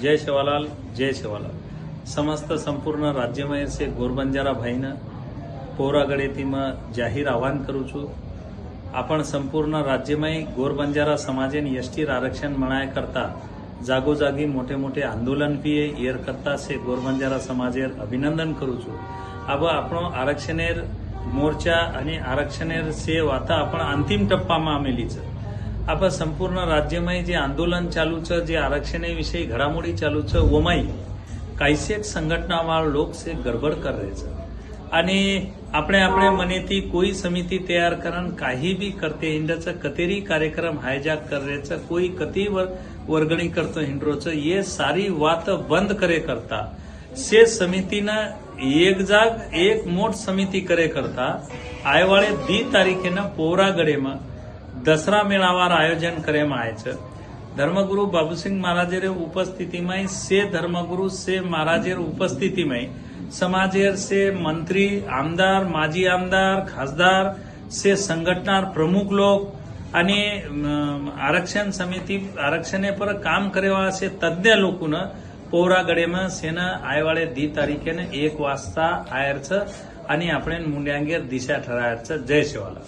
जय शिवालाल जय शिवालाल समस्त સંપૂર્ણ રાજ્યમાં છે ગોરબંજારા ભાઈને પૌરાગળેતીમાં જાહેર આહવાન કરું છું આપણ સંપૂર્ણ રાજ્યમાં ગોરબંજારા સમાજે એસટી આરક્ષણ મણાય કરતા જાગોજાગી મોટે મોટે આંદોલન પીએ એર કરતા છે ગોરબંજારા સમાજે અભિનંદન કરું છું આવા આપણો આરક્ષણેર મોરચા અને આરક્ષણેર છે વાતા આપણ અંતિમ ટપ્પામાં આમેલી છે आपण संपूर्ण राज्यमय जे आंदोलन चालूचं जे आरक्षणाविषयी घडामोडी चालूचं वमाई काहीसे संघटनावाळ लोक से गडबड करायचं आणि आपण आपले मने ती कोई समिती तयार करण काही बी करते हिंडचं कतेरी कार्यक्रम हायजॅक करायचं कोई कती वर, वर्गणी करतो हिंड्रोचं ये सारी वात बंद करे करता. से समितीनं एक जाग एक मोठ समिती करे करता. आयवाळे दि तारखेनं पोरागडे मग दसरा मेळावार आयोजन करे मायच. धर्मगुरु बाबूसिंग महाराजेर उपस्थितीमय से धर्मगुरु से महाराजेर उपस्थितीमय समाजेर से मंत्री आमदार माजी आमदार खासदार से संघटनार प्रमुख लोक आणि आरक्षण समिती आरक्षणे पर काम करेवा असे तज्ञ लोकन पोवरागडेम सेन आयवाळे दि तारीखेन एक वाजता आयरच आणि आपण मुंड्यांगेर दिशा ठरायचं. जय शिवाला.